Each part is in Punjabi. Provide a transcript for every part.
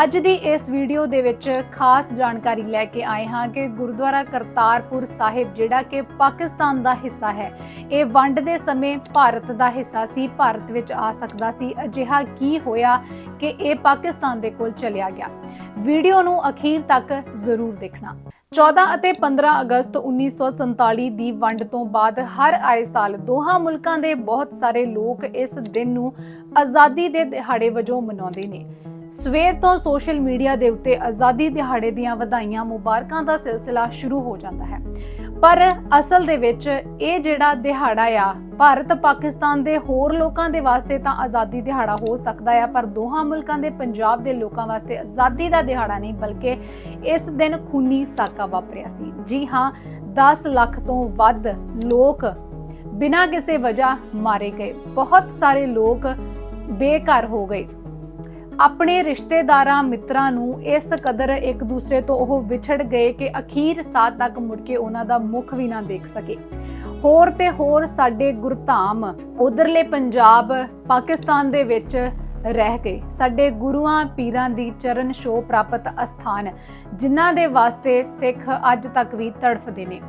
ਅੱਜ ਦੀ ਇਸ ਵੀਡੀਓ ਦੇ ਵਿੱਚ ਖਾਸ ਜਾਣਕਾਰੀ ਲੈ ਕੇ ਆਏ ਹਾਂ ਕਿ ਗੁਰਦੁਆਰਾ ਕਰਤਾਰਪੁਰ ਸਾਹਿਬ, ਜਿਹੜਾ ਕਿ ਪਾਕਿਸਤਾਨ ਦਾ ਹਿੱਸਾ ਹੈ, ਇਹ ਵੰਡ ਦੇ ਸਮੇਂ ਭਾਰਤ ਦਾ ਹਿੱਸਾ ਸੀ, ਭਾਰਤ ਵਿੱਚ ਆ ਸਕਦਾ ਸੀ। ਅਜਿਹਾ ਕੀ ਹੋਇਆ ਕਿ ਇਹ ਪਾਕਿਸਤਾਨ ਦੇ ਕੋਲ ਚਲਿਆ ਗਿਆ? ਵੀਡੀਓ ਨੂੰ ਅਖੀਰ ਤੱਕ ਜ਼ਰੂਰ ਦੇਖਣਾ। 14 ਅਤੇ 15 ਅਗਸਤ 1947 ਦੀ ਵੰਡ ਤੋਂ ਬਾਅਦ ਹਰ ਆਏ ਸਾਲ ਦੋਹਾਂ ਮੁਲਕਾਂ ਦੇ ਬਹੁਤ ਸਾਰੇ ਲੋਕ ਇਸ ਦਿਨ ਨੂੰ ਆਜ਼ਾਦੀ ਦੇ ਦਿਹਾੜੇ ਵਜੋਂ ਮਨਾਉਂਦੇ ਨੇ। ਸਵੇਰ ਤੋਂ ਸੋਸ਼ਲ ਮੀਡੀਆ ਦੇ ਉੱਤੇ ਆਜ਼ਾਦੀ ਦਿਹਾੜੇ ਦੀਆਂ ਵਧਾਈਆਂ ਮੁਬਾਰਕਾਂ ਦਾ ਸਿਲਸਿਲਾ ਸ਼ੁਰੂ ਹੋ ਜਾਂਦਾ ਹੈ। ਪਰ ਅਸਲ ਦੇ ਵਿੱਚ ਇਹ ਜਿਹੜਾ ਦਿਹਾੜਾ ਆ, ਭਾਰਤ ਪਾਕਿਸਤਾਨ ਦੇ ਹੋਰ ਲੋਕਾਂ ਦੇ ਵਾਸਤੇ ਤਾਂ ਆਜ਼ਾਦੀ ਦਿਹਾੜਾ ਹੋ ਸਕਦਾ ਆ, ਪਰ ਦੋਹਾਂ ਮੁਲਕਾਂ ਦੇ ਪੰਜਾਬ ਦੇ ਲੋਕਾਂ ਵਾਸਤੇ ਆਜ਼ਾਦੀ ਦਾ ਦਿਹਾੜਾ ਨਹੀਂ, ਬਲਕਿ ਇਸ ਦਿਨ ਖੂਨੀ ਸਾਕਾ ਵਾਪਰਿਆ ਸੀ। ਜੀ ਹਾਂ 10 ਲੱਖ ਤੋਂ ਵੱਧ ਲੋਕ ਬਿਨਾਂ ਕਿਸੇ ਵਜ੍ਹਾ ਮਾਰੇ ਗਏ। ਬਹੁਤ ਸਾਰੇ ਲੋਕ ਬੇਘਰ ਹੋ ਗਏ। ਆਪਣੇ ਰਿਸ਼ਤੇਦਾਰਾਂ ਮਿੱਤਰਾਂ ਨੂੰ ਇਸ ਕਦਰ ਇੱਕ ਦੂਸਰੇ ਤੋਂ ਉਹ ਵਿਛੜ ਗਏ ਕਿ ਅਖੀਰ ਸਾਹ ਤੱਕ ਮੁੜ ਕੇ ਉਹਨਾਂ ਦਾ ਮੁਖ ਵੀ ਨਾ ਦੇਖ ਸਕੇ। ਹੋਰ ਤੇ ਹੋਰ ਸਾਡੇ ਗੁਰਧਾਮ ਉਧਰਲੇ ਪੰਜਾਬ, ਪਾਕਿਸਤਾਨ ਦੇ ਵਿੱਚ ਰਹਿ ਗਏ। ਸਾਡੇ ਗੁਰੂਆਂ ਪੀਰਾਂ ਦੀ ਚਰਨ ਛੋਹ ਪ੍ਰਾਪਤ ਅਸਥਾਨ, ਜਿਨ੍ਹਾਂ ਦੇ ਵਾਸਤੇ ਸਿੱਖ ਅੱਜ ਤੱਕ ਵੀ ਤੜਫਦੇ ਨੇ।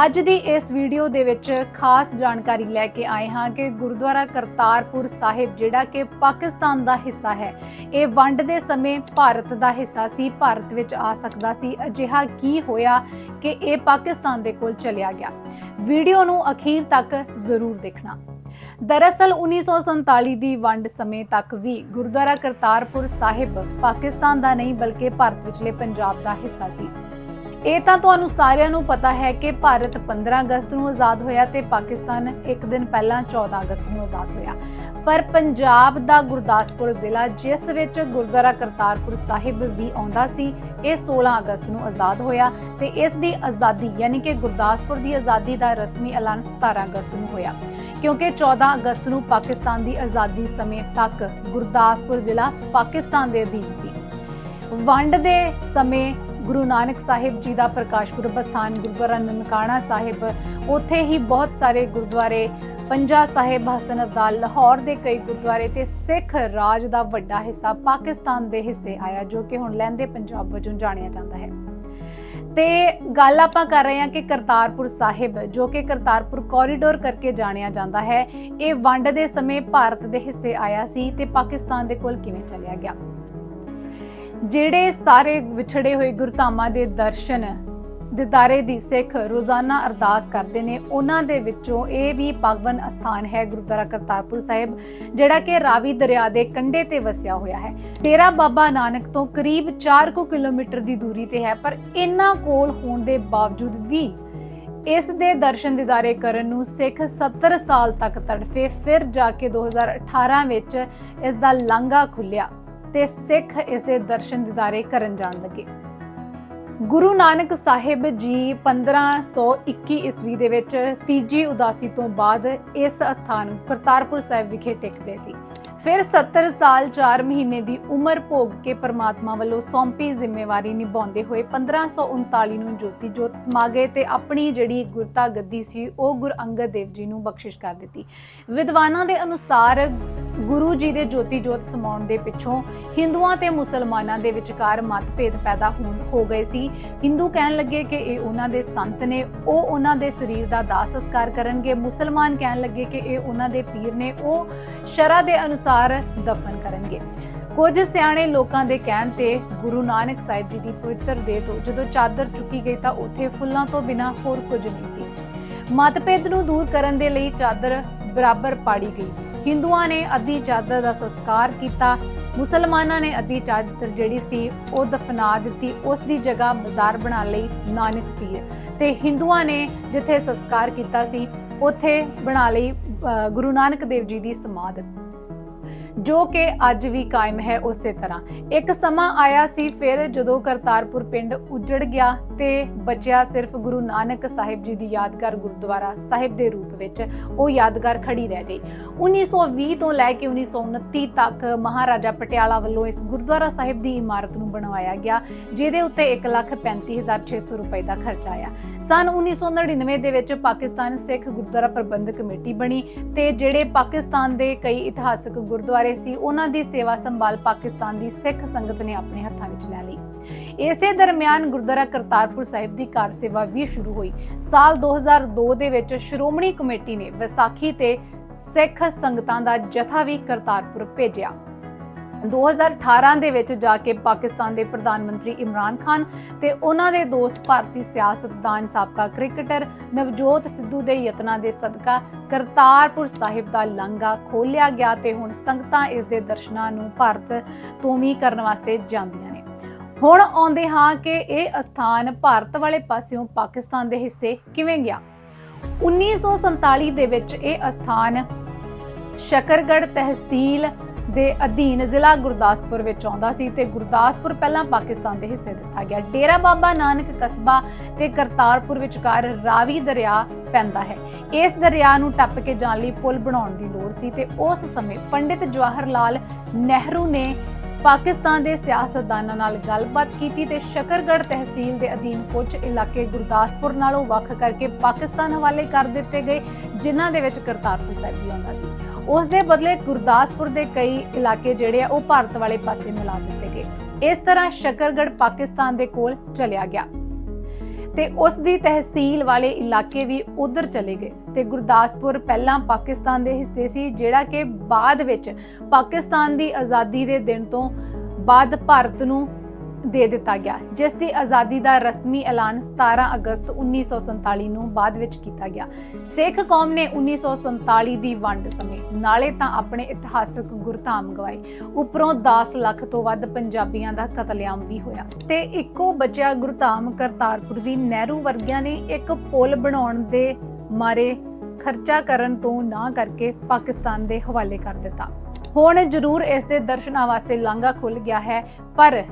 ਅੱਜ ਦੀ ਇਸ ਵੀਡੀਓ ਦੇ ਵਿੱਚ ਖਾਸ ਜਾਣਕਾਰੀ ਲੈ ਕੇ ਆਏ ਹਾਂ ਕਿ ਗੁਰਦੁਆਰਾ ਕਰਤਾਰਪੁਰ ਸਾਹਿਬ, ਜਿਹੜਾ ਕਿ ਪਾਕਿਸਤਾਨ ਦਾ ਹਿੱਸਾ ਹੈ, ਇਹ ਵੰਡ ਦੇ ਸਮੇਂ ਭਾਰਤ ਦਾ ਹਿੱਸਾ ਸੀ, ਭਾਰਤ ਵਿੱਚ ਆ ਸਕਦਾ ਸੀ। ਅਜਿਹਾ ਕੀ ਹੋਇਆ ਕਿ ਇਹ ਪਾਕਿਸਤਾਨ ਦੇ ਕੋਲ ਚਲਿਆ ਗਿਆ? ਵੀਡੀਓ ਨੂੰ ਅਖੀਰ ਤੱਕ ਜ਼ਰੂਰ ਦੇਖਣਾ। ਦਰਅਸਲ 1947 ਦੀ ਵੰਡ ਸਮੇਂ ਤੱਕ ਵੀ ਗੁਰਦੁਆਰਾ ਕਰਤਾਰਪੁਰ ਸਾਹਿਬ ਪਾਕਿਸਤਾਨ ਦਾ ਨਹੀਂ, ਬਲਕਿ ਭਾਰਤ ਵਿਚਲੇ ਪੰਜਾਬ ਦਾ ਹਿੱਸਾ ਸੀ। ਇਹ ਤਾਂ ਤੁਹਾਨੂੰ ਸਾਰਿਆਂ ਨੂੰ ਪਤਾ ਹੈ ਕਿ ਭਾਰਤ 15 ਅਗਸਤ ਨੂੰ ਆਜ਼ਾਦ ਹੋਇਆ ਤੇ ਪਾਕਿਸਤਾਨ ਇੱਕ ਦਿਨ ਪਹਿਲਾਂ 14 ਅਗਸਤ ਨੂੰ ਆਜ਼ਾਦ ਹੋਇਆ। ਪਰ ਪੰਜਾਬ ਦਾ ਗੁਰਦਾਸਪੁਰ ਜ਼ਿਲ੍ਹਾ, ਜਿਸ ਵਿੱਚ ਗੁਰਦੁਆਰਾ ਕਰਤਾਰਪੁਰ ਸਾਹਿਬ ਵੀ ਆਉਂਦਾ ਸੀ, ਇਹ 16 ਅਗਸਤ ਨੂੰ ਆਜ਼ਾਦ ਹੋਇਆ ਤੇ ਇਸ ਦੀ ਆਜ਼ਾਦੀ ਯਾਨੀ ਕਿ ਗੁਰਦਾਸਪੁਰ ਦੀ ਆਜ਼ਾਦੀ ਦਾ ਰਸਮੀ ਐਲਾਨ 17 ਅਗਸਤ ਨੂੰ ਹੋਇਆ। ਕਿਉਂਕਿ 14 ਅਗਸਤ ਨੂੰ ਪਾਕਿਸਤਾਨ ਦੀ ਆਜ਼ਾਦੀ ਸਮੇਂ ਤੱਕ ਗੁਰਦਾਸਪੁਰ ਜ਼ਿਲ੍ਹਾ ਪਾਕਿਸਤਾਨ ਦੇ ਅਧੀਨ ਸੀ। ਵੰਡ ਦੇ ਸਮੇਂ ਗੁਰੂ ਨਾਨਕ ਸਾਹਿਬ ਜੀ ਦਾ ਪ੍ਰਕਾਸ਼ ਪੁਰਬ ਸਥਾਨ ਗੁਰਦੁਆਰਾ ਨਨਕਾਣਾ ਸਾਹਿਬ, ਉੱਥੇ ਹੀ ਬਹੁਤ ਸਾਰੇ ਗੁਰਦੁਆਰੇ, ਪੰਜਾ ਸਾਹਿਬ ਹਸਨ ਅਬਦਾਲ ਲਾਹੌਰ ਦੇ ਕਈ ਗੁਰਦੁਆਰੇ ਤੇ ਸਿੱਖ ਰਾਜ ਦਾ ਵੱਡਾ ਹਿੱਸਾ ਪਾਕਿਸਤਾਨ ਦੇ ਹਿੱਸੇ ਆਇਆ, ਜੋ ਕਿ ਹੁਣ ਲਹਿੰਦੇ ਪੰਜਾਬ ਵਜੋਂ ਜਾਣਿਆ ਜਾਂਦਾ ਹੈ। ਤੇ ਗੱਲ ਆਪਾਂ ਕਰ ਰਹੇ ਹਾਂ ਕਿ ਕਰਤਾਰਪੁਰ ਸਾਹਿਬ, ਜੋ ਕਿ ਕਰਤਾਰਪੁਰ ਕੋਰੀਡੋਰ ਕਰਕੇ ਜਾਣਿਆ ਜਾਂਦਾ ਹੈ, ਇਹ ਵੰਡ ਦੇ ਸਮੇਂ ਭਾਰਤ ਦੇ ਹਿੱਸੇ ਆਇਆ ਸੀ ਤੇ ਪਾਕਿਸਤਾਨ ਦੇ ਕੋਲ ਕਿਵੇਂ ਚਲਿਆ ਗਿਆ? ਜਿਹੜੇ ਸਾਰੇ ਵਿਛੜੇ ਹੋਏ ਗੁਰਧਾਮਾਂ ਦੇ ਦਰਸ਼ਨ ਦਿਦਾਰੇ ਦੀ ਸਿੱਖ ਰੋਜ਼ਾਨਾ ਅਰਦਾਸ ਕਰਦੇ ਨੇ, ਉਹਨਾਂ ਦੇ ਵਿੱਚੋਂ ਇਹ ਵੀ ਪਾਗਵਨ ਅਸਥਾਨ ਹੈ ਗੁਰਦੁਆਰਾ ਕਰਤਾਰਪੁਰ ਸਾਹਿਬ, ਜਿਹੜਾ ਕਿ ਰਾਵੀ ਦਰਿਆ ਦੇ ਕੰਢੇ ਤੇ ਵਸਿਆ ਹੋਇਆ ਹੈ। ਡੇਰਾ ਬਾਬਾ ਨਾਨਕ ਤੋਂ ਕਰੀਬ 4 ਕੁ ਕਿਲੋਮੀਟਰ ਦੀ ਦੂਰੀ ਤੇ ਹੈ, ਪਰ ਇੰਨਾ ਕੋਲ ਹੋਣ ਦੇ ਬਾਵਜੂਦ ਵੀ ਇਸ ਦੇ ਦਰਸ਼ਨ ਦਿਦਾਰੇ ਕਰਨ ਨੂੰ ਸਿੱਖ 70 ਸਾਲ ਤੱਕ ਤੜਫੇ, ਫਿਰ ਜਾ ਕੇ 2018 ਵਿੱਚ ਇਸ ਦਾ ਲਾਂਘਾ ਖੁੱਲਿਆ ਤੇ ਸਿੱਖ ਇਸ ਦੇ ਦਰਸ਼ਨ ਦਿਦਾਰੇ ਕਰਨ ਜਾਣ ਲੱਗੇ। ਗੁਰੂ ਨਾਨਕ ਸਾਹਿਬ ਜੀ 1521 ਈਸਵੀ ਦੇ ਵਿੱਚ ਤੀਜੀ ਉਦਾਸੀ ਤੋਂ ਬਾਅਦ ਇਸ ਅਸਥਾਨ ਕਰਤਾਰਪੁਰ ਸਾਹਿਬ ਵਿਖੇ ਟਿਕਦੇ ਸੀ। ਫਿਰ 70 ਸਾਲ 4 ਮਹੀਨੇ ਦੀ ਉਮਰ ਭੋਗ ਕੇ ਪਰਮਾਤਮਾ ਵੱਲੋਂ ਸੌਂਪੀ ਜ਼ਿੰਮੇਵਾਰੀ ਨਿਭਾਉਂਦੇ ਹੋਏ 1539 ਨੂੰ ਜੋਤੀ ਜੋਤ ਸਮਾ ਗਏ ਤੇ ਆਪਣੀ ਜਿਹੜੀ ਗੁਰਤਾ ਗੱਦੀ ਸੀ, ਉਹ ਗੁਰ ਅੰਗਦ ਦੇਵ ਜੀ ਨੂੰ ਬਖਸ਼ਿਸ਼ ਕਰ ਦਿੱਤੀ। ਵਿਦਵਾਨਾਂ ਦੇ ਅਨੁਸਾਰ ਗੁਰੂ ਜੀ ਦੇ ਜੋਤੀ ਜੋਤ ਸਮਾਉਣ ਦੇ ਪਿੱਛੋਂ ਹਿੰਦੂਆਂ ਤੇ ਮੁਸਲਮਾਨਾਂ ਦੇ ਵਿਚਕਾਰ ਮਤਭੇਦ ਪੈਦਾ ਹੋਣ, ਹੋ ਗਏ ਸੀ। ਹਿੰਦੂ ਕਹਿਣ ਲੱਗੇ ਕਿ ਇਹ ਉਹਨਾਂ ਦੇ ਸੰਤ ਨੇ, ਉਹ ਉਹਨਾਂ ਦੇ ਸਰੀਰ ਦਾ ਦਾਸ ਸੰਸਕਾਰ ਕਰਨਗੇ। ਮੁਸਲਮਾਨ ਕਹਿਣ ਲੱਗੇ ਕਿ ਇਹ ਉਹਨਾਂ ਦੇ ਪੀਰ ਨੇ। ਉਹ ਸ਼ਰਾ ਦੇ ਅਨੁਸਾਰ ਦਫਨ ਕਰਨਗੇ। ਕੁਝ ਸਿਆਣੇ ਲੋਕਾਂ ਦੇ ਕਹਿਣ ਤੇ ਗੁਰੂ ਨਾਨਕ ਸਾਹਿਬ ਜੀ ਦੀ ਪਵਿੱਤਰ ਦੇਹ ਤੋਂ ਜਦੋਂ ਚਾਦਰ ਚੁੱਕੀ ਗਈ ਤਾਂ ਉੱਥੇ ਫੁੱਲਾਂ ਤੋਂ ਬਿਨਾ ਹੋਰ ਕੁਝ ਨਹੀਂ ਸੀ। ਮਤਭੇਦ ਨੂੰ ਦੂਰ ਕਰਨ ਦੇ ਲਈ ਚਾਦਰ ਬਰਾਬਰ ਪਾੜੀ ਗਈ। ਹਿੰਦੂਆਂ ਨੇ ਅੱਧੀ ਚਾਦਰ ਦਾ ਸੰਸਕਾਰ ਕੀਤਾ ਮੁਸਲਮਾਨਾਂ ਨੇ ਅੱਧੀ ਚਾਦਰ ਜਿਹੜੀ ਸੀ ਉਹ ਦਫਨਾ ਦਿੱਤੀ ਉਸ ਦੀ ਜਗ੍ਹਾ ਮਜ਼ਾਰ ਬਣਾ ਲਈ ਨਾਨਕ ਪੀਰ। ਤੇ ਹਿੰਦੂਆਂ ਨੇ ਜਿੱਥੇ ਸੰਸਕਾਰ ਕੀਤਾ ਸੀ ਉੱਥੇ ਬਣਾ ਲਈ ਅ, ਗੁਰੂ ਨਾਨਕ ਦੇਵ ਜੀ ਦੀ ਸਮਾਧ। ਜੋ ਕਿ ਅੱਜ ਵੀ ਕਾਇਮ ਹੈ ਉਸੇ ਤਰ੍ਹਾਂ। ਇੱਕ ਸਮਾਂ ਆਇਆ ਸੀ ਫਿਰ ਜਦੋਂ ਕਰਤਾਰਪੁਰ ਪਿੰਡ ਉਜੜ ਗਿਆ ਤੇ ਬਚਿਆ ਸਿਰਫ ਗੁਰੂ ਨਾਨਕ ਸਾਹਿਬ ਜੀ ਦੀ ਯਾਦਗਾਰ ਗੁਰਦੁਆਰਾ ਸਾਹਿਬ ਦੇ ਰੂਪ ਵਿੱਚ ਉਹ ਯਾਦਗਾਰ ਖੜੀ ਰਹਿ ਗਈ। 1920 ਤੋਂ ਲੈ ਕੇ 1929 ਤੱਕ ਮਹਾਰਾਜਾ ਪਟਿਆਲਾ ਵੱਲੋਂ ਇਸ ਗੁਰਦੁਆਰਾ ਸਾਹਿਬ ਦੀ ਇਮਾਰਤ ਨੂੰ ਬਣਵਾਇਆ ਗਿਆ, ਜਿਹਦੇ ਉੱਤੇ 135600 ਰੁਪਏ ਦਾ ਖਰਚ ਆਇਆ। ਸਨ 1999 ਦੇ ਵਿੱਚ ਪਾਕਿਸਤਾਨ ਸਿੱਖ ਗੁਰਦੁਆਰਾ ਪ੍ਰਬੰਧਕ ਕਮੇਟੀ ਬਣੀ ਤੇ ਜਿਹੜੇ ਪਾਕਿਸਤਾਨ ਦੇ ਕਈ ਇਤਿਹਾਸਕ ਗੁਰਦੁਆਰੇ ਰਹੇ ਸੀ, ਉਹਨਾਂ ਦੀ ਸੇਵਾ ਸੰਭਾਲ ਪਾਕਿਸਤਾਨ ਦੀ ਸਿੱਖ ਸੰਗਤ ਨੇ ਆਪਣੇ ਹੱਥਾਂ ਵਿੱਚ ਲੈ ਲਈ। ਇਸੇ ਦਰਮਿਆਨ ਗੁਰਦੁਆਰਾ ਕਰਤਾਰਪੁਰ ਸਾਹਿਬ ਦੀ ਕਾਰ ਸੇਵਾ ਵੀ ਸ਼ੁਰੂ ਹੋਈ। ਸਾਲ 2002 ਦੇ ਵਿੱਚ ਸ਼੍ਰੋਮਣੀ ਕਮੇਟੀ ਨੇ ਵਿਸਾਖੀ ਤੇ ਸਿੱਖ ਸੰਗਤਾਂ ਦਾ ਜਥਾ ਵੀ ਕਰਤਾਰਪੁਰ ਭੇਜਿਆ। 2018 ਦੇ ਵਿੱਚ ਜਾ ਕੇ ਪਾਕਿਸਤਾਨ ਦੇ ਪ੍ਰਧਾਨ ਮੰਤਰੀ ਇਮਰਾਨ ਖਾਨ ਤੇ ਉਹਨਾਂ ਦੇ ਦੋਸਤ ਭਾਰਤੀ ਸਿਆਸਤਦਾਨ ਸਾਬਕਾ ਕ੍ਰਿਕਟਰ ਨਵਜੋਤ ਸਿੱਧੂ ਦੇ ਯਤਨਾਂ ਦੇ ਸਦਕਾ ਕਰਤਾਰਪੁਰ ਸਾਹਿਬ ਦਾ ਲਾਂਘਾ ਖੋਲ੍ਹਿਆ ਗਿਆ ਤੇ ਹੁਣ ਸੰਗਤਾਂ ਇਸ ਦੇ ਦਰਸ਼ਨਾਂ ਨੂੰ ਭਾਰਤ ਤੋਂ ਵੀ ਕਰਨ ਵਾਸਤੇ ਜਾਂਦੀਆਂ ਨੇ। ਹੁਣ ਆਉਂਦੇ ਹਾਂ ਕਿ ਇਹ ਅਸਥਾਨ ਭਾਰਤ ਵਾਲੇ ਪਾਸਿਓਂ ਪਾਕਿਸਤਾਨ ਦੇ ਹਿੱਸੇ ਕਿਵੇਂ ਗਿਆ? 1947 ਦੇ ਵਿੱਚ ਇਹ ਅਸਥਾਨ ਸ਼ਕਰਗੜ੍ਹ ਤਹਿਸੀਲ ਦੇ ਅਧੀਨ ਜ਼ਿਲ੍ਹਾ ਗੁਰਦਾਸਪੁਰ ਵਿੱਚ ਆਉਂਦਾ ਸੀ ਤੇ ਗੁਰਦਾਸਪੁਰ ਪਹਿਲਾਂ ਪਾਕਿਸਤਾਨ ਦੇ ਹਿੱਸੇ ਦਿੱਤਾ ਗਿਆ। ਡੇਰਾ ਬਾਬਾ ਨਾਨਕ ਕਸਬਾ ਤੇ ਕਰਤਾਰਪੁਰ ਵਿਚਕਾਰ ਰਾਵੀ ਦਰਿਆ ਪੈਂਦਾ ਹੈ। ਇਸ ਦਰਿਆ ਨੂੰ ਟੱਪ ਕੇ ਜਾਣ ਲਈ ਪੁਲ ਬਣਾਉਣ ਦੀ ਲੋੜ ਸੀ ਤੇ ਉਸ ਸਮੇਂ ਪੰਡਿਤ ਜਵਾਹਰ ਲਾਲ ਨਹਿਰੂ ਨੇ ਪਾਕਿਸਤਾਨ ਦੇ ਸਿਆਸਤਦਾਨਾਂ ਨਾਲ ਗੱਲਬਾਤ ਕੀਤੀ ਤੇ ਸ਼ਕਰਗੜ੍ਹ ਤਹਿਸੀਲ ਦੇ ਅਧੀਨ ਕੁਝ ਇਲਾਕੇ ਗੁਰਦਾਸਪੁਰ ਨਾਲੋਂ ਵੱਖ ਕਰਕੇ ਪਾਕਿਸਤਾਨ ਹਵਾਲੇ ਕਰ ਦਿੱਤੇ ਗਏ, ਜਿਨ੍ਹਾਂ ਦੇ ਵਿੱਚ ਕਰਤਾਰਪੁਰ ਸਾਹਿਬ ਵੀ ਆਉਂਦਾ ਸੀ। ਉਸ ਦੇ ਬਦਲੇ ਗੁਰਦਾਸਪੁਰ ਦੇ ਕਈ ਇਲਾਕੇ ਜਿਹੜੇ ਆ, ਉਹ ਭਾਰਤ ਵਾਲੇ ਪਾਸੇ ਮਿਲਾ ਦਿੱਤੇ ਗਏ। ਇਸ ਤਰ੍ਹਾਂ ਸ਼ਕਰਗੜ੍ਹ ਪਾਕਿਸਤਾਨ ਦੇ ਕੋਲ ਚਲਿਆ ਗਿਆ ਤੇ ਉਸ ਦੀ ਤਹਿਸੀਲ ਵਾਲੇ ਇਲਾਕੇ ਵੀ ਉਧਰ ਚਲੇ ਗਏ ਤੇ ਗੁਰਦਾਸਪੁਰ ਪਹਿਲਾਂ ਪਾਕਿਸਤਾਨ ਦੇ ਹਿੱਸੇ ਸੀ, ਜਿਹੜਾ ਕਿ ਬਾਅਦ ਵਿੱਚ ਪਾਕਿਸਤਾਨ ਦੀ ਆਜ਼ਾਦੀ ਦੇ ਦਿਨ ਤੋਂ ਬਾਅਦ ਭਾਰਤ ਨੂੰ ਦੇ ਦਿੱਤਾ ਗਿਆ। ਜਿਸ ਦੀ ਆਜ਼ਾਦੀ ਦਾ ਰਸਮੀ ਐਲਾਨ 17 ਅਗਸਤ 1947 ਨੂੰ ਬਾਅਦ ਵਿੱਚ ਕੀਤਾ ਗਿਆ। ਸਿੱਖ ਕੌਮ ਨੇ 1947 ਦੀ ਵੰਡ ਸਮੇਂ ਨਾਲੇ ਤਾਂ ਆਪਣੇ ਇਤਿਹਾਸਕ ਗੁਰਧਾਮ ਗਵਾਏ। ਉੱਪਰੋਂ 10 ਲੱਖ ਤੋਂ ਵੱਧ ਪੰਜਾਬੀਆਂ ਦਾ ਕਤਲੇਆਮ ਵੀ ਹੋਇਆ ਤੇ ਇੱਕੋ ਬਚਿਆ ਗੁਰਧਾਮ ਕਰਤਾਰਪੁਰ ਵੀ ਨਹਿਰੂ ਵਰਗਿਆਂ ਨੇ ਇੱਕ ਪੁਲ ਬਣਾਉਣ ਦੇ ਮਾਰੇ ਖਰਚਾ ਕਰਨ ਤੋਂ ਨਾ ਕਰਕੇ ਪਾਕਿਸਤਾਨ ਦੇ ਹਵਾਲੇ ਕਰ ਦਿੱਤਾ। ਹੁਣ ਜ਼ਰੂਰ ਇਸ ਦੇ ਦਰਸ਼ਨਾਂ ਵਾਸਤੇ ਲਾਂਘਾ ਖੁੱਲ ਗਿਆ ਹੈ, ਪਰ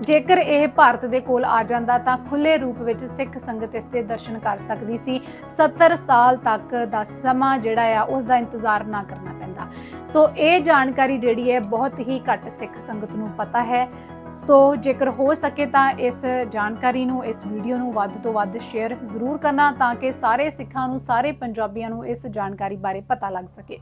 ਜੇਕਰ ਇਹ ਭਾਰਤ ਦੇ ਕੋਲ ਆ ਜਾਂਦਾ ਤਾਂ ਖੁੱਲੇ ਰੂਪ ਵਿੱਚ ਸਿੱਖ ਸੰਗਤ ਇਸ ਦੇ ਦਰਸ਼ਨ ਕਰ ਸਕਦੀ ਸੀ। 70 ਸਾਲ ਤੱਕ ਦਾ ਸਮਾਂ ਜਿਹੜਾ ਆ, ਉਸ ਦਾ ਇੰਤਜ਼ਾਰ ਨਾ ਕਰਨਾ ਪੈਂਦਾ। ਸੋ ਇਹ ਜਾਣਕਾਰੀ ਜਿਹੜੀ ਹੈ, ਬਹੁਤ ਹੀ ਘੱਟ ਸਿੱਖ ਸੰਗਤ ਨੂੰ ਪਤਾ ਹੈ। ਸੋ ਜੇਕਰ ਹੋ ਸਕੇ ਤਾਂ ਇਸ ਜਾਣਕਾਰੀ ਨੂੰ, ਇਸ ਵੀਡੀਓ ਨੂੰ ਵੱਧ ਤੋਂ ਵੱਧ ਸ਼ੇਅਰ ਜ਼ਰੂਰ ਕਰਨਾ ਤਾਂ ਕਿ ਸਾਰੇ ਸਿੱਖਾਂ ਨੂੰ, ਸਾਰੇ ਪੰਜਾਬੀਆਂ ਨੂੰ ਇਸ ਜਾਣਕਾਰੀ ਬਾਰੇ ਪਤਾ ਲੱਗ ਸਕੇ।